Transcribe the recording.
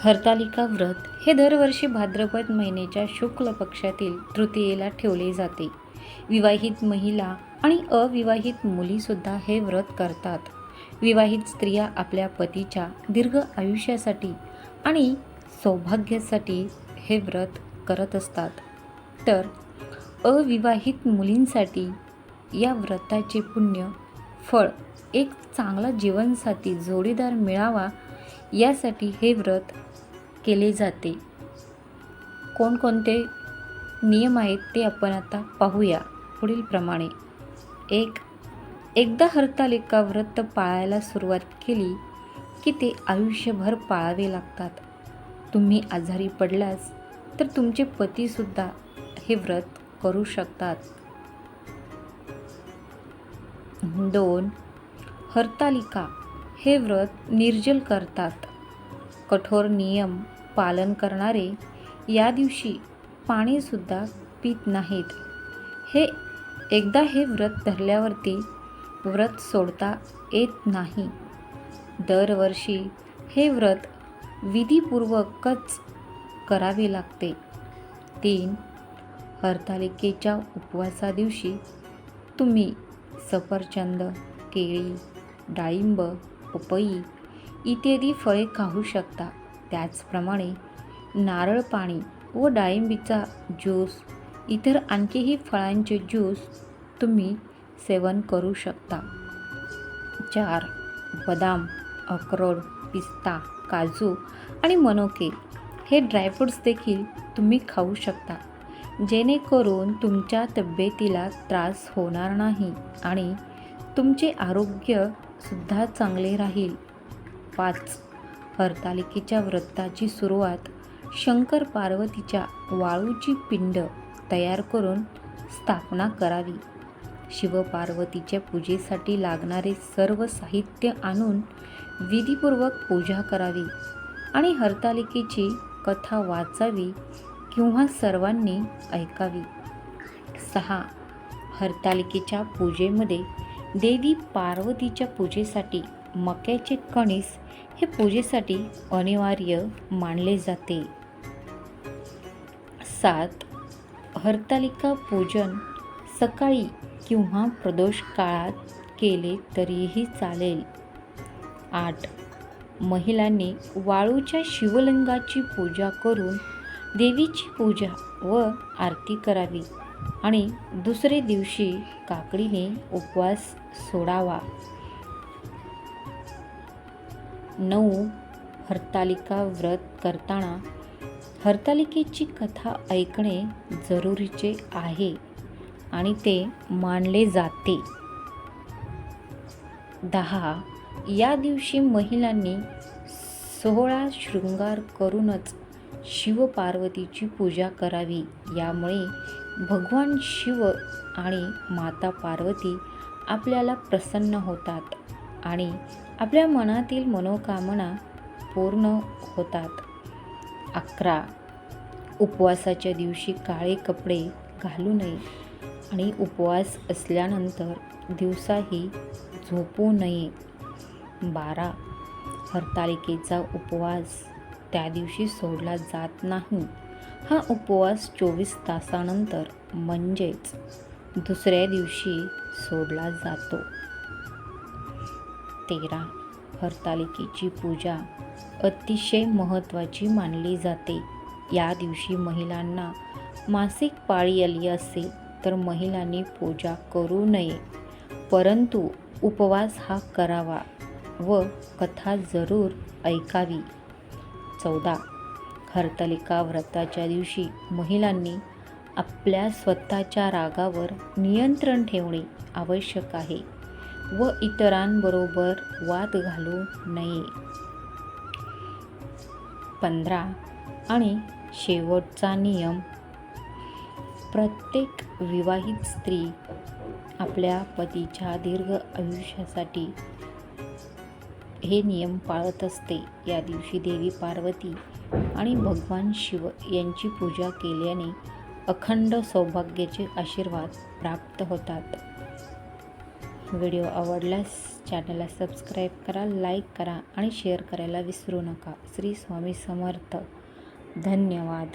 हरतालिका व्रत हे दरवर्षी भाद्रपद महिन्याच्या शुक्ल पक्षातील तृतीयेला ठेवले जाते. विवाहित महिला आणि अविवाहित मुलीसुद्धा हे व्रत करतात. विवाहित स्त्रिया आपल्या पतीच्या दीर्घ आयुष्यासाठी आणि सौभाग्यासाठी हे व्रत करत असतात. तर अविवाहित मुलींसाठी या व्रताचे पुण्य फळ एक चांगला जीवनसाथी जोडीदार मिळावा यासाठी हे व्रत केले जाते. कोणकोणते नियम आहेत ते आपण आता पाहूया पुढील प्रमाणे. एक एकदा हरतालिका व्रत पाळायला सुरुवात केली की ते आयुष्यभर पाळावे लागतात. तुम्ही आजारी पडल्यास तर तुमचे पतीसुद्धा हे व्रत करू शकतात. दोन हरतालिका हे व्रत निर्जल करतात. कठोर नियम पालन करणारे या दिवशी पाणीसुद्धा पित नाहीत. हे एकदा हे व्रत धरल्यावरती व्रत सोडता येत नाही. दरवर्षी हे व्रत विधीपूर्वकच करावे लागते. तीन हरतालिकेच्या उपवासा दिवशी तुम्ही सफरचंद केळी डाळिंब पपई. इत्यादी फळे खाऊ शकता. त्याचप्रमाणे नारळ पाणी व डाळिंबीचा ज्यूस इतर आणखीही फळांचे ज्यूस तुम्ही सेवन करू शकता. चार बदाम अक्रोड पिस्ता काजू आणि मनोके हे ड्रायफ्रूट्स देखील तुम्ही खाऊ शकता. जेणेकरून तुमच्या तब्येतीला त्रास होणार नाही आणि तुमचे आरोग्य सुद्धा चांगले राहील. पाच. हरतालिकेच्या व्रताची सुरुवात शंकर पार्वतीच्या वाळूची पिंड तयार करून स्थापना करावी. शिवपार्वतीच्या पूजेसाठी लागणारे सर्व साहित्य आणून विधीपूर्वक पूजा करावी आणि हरतालिकेची कथा वाचावी किंवा सर्वांनी ऐकावी. सहा. हरतालिकेच्या पूजेमध्ये देवी पार्वतीच्या पूजेसाठी मक्याचे कणीस हे पूजेसाठी अनिवार्य मानले जाते. सात हरतालिका पूजन सकाळी किंवा प्रदोष काळात केले तरीही चालेल. आठ महिलांनी वाळूच्या शिवलिंगाची पूजा करून देवीची पूजा व आरती करावी. आणि दुसरे दिवशी काकडीने उपवास सोडावा. नऊ हरतालिका व्रत करताना हरतालिकेची कथा ऐकणे जरुरीचे आहे आणि ते मानले जाते. दहा या दिवशी महिलांनी सोहळा शृंगार करूनच शिवपार्वतीची पूजा करावी. यामुळे भगवान शिव आणि माता पार्वती आपल्याला प्रसन्न होतात आणि आपल्या मनातील मनोकामना पूर्ण होतात. अकरा. उपवासाच्या दिवशी काळे कपडे घालू नये आणि उपवास असल्यानंतर दिवसाही झोपू नये. बारा. हरतालिकेचा उपवास त्या दिवशी सोडला जात नाही. हा उपवास चोवीस तासानंतर म्हणजेच दुसऱ्या दिवशी सोडला जातो. तेरा हरतालिकेची पूजा अतिशय महत्त्वाची मानली जाते. या दिवशी महिलांना मासिक पाळी आली असेल तर महिलांनी पूजा करू नये. परंतु उपवास हा करावा व कथा जरूर ऐकावी. चौदा हरतालिका व्रताच्या दिवशी महिलांनी आपल्या स्वतःच्या रागावर नियंत्रण ठेवणे आवश्यक आहे व इतरांबरोबर वाद घालू नये. पंधरा आणि शेवटचा नियम. प्रत्येक विवाहित स्त्री आपल्या पतीच्या दीर्घ आयुष्यासाठी हे नियम पाळत असते. या दिवशी देवी पार्वती आणि भगवान शिव यांची पूजा केल्याने अखंड सौभाग्याचे आशीर्वाद प्राप्त होतात. व्हिडिओ आवडल्यास चॅनलला सबस्क्राईब करा लाईक करा आणि शेअर करायला विसरू नका. श्री स्वामी समर्थ. धन्यवाद.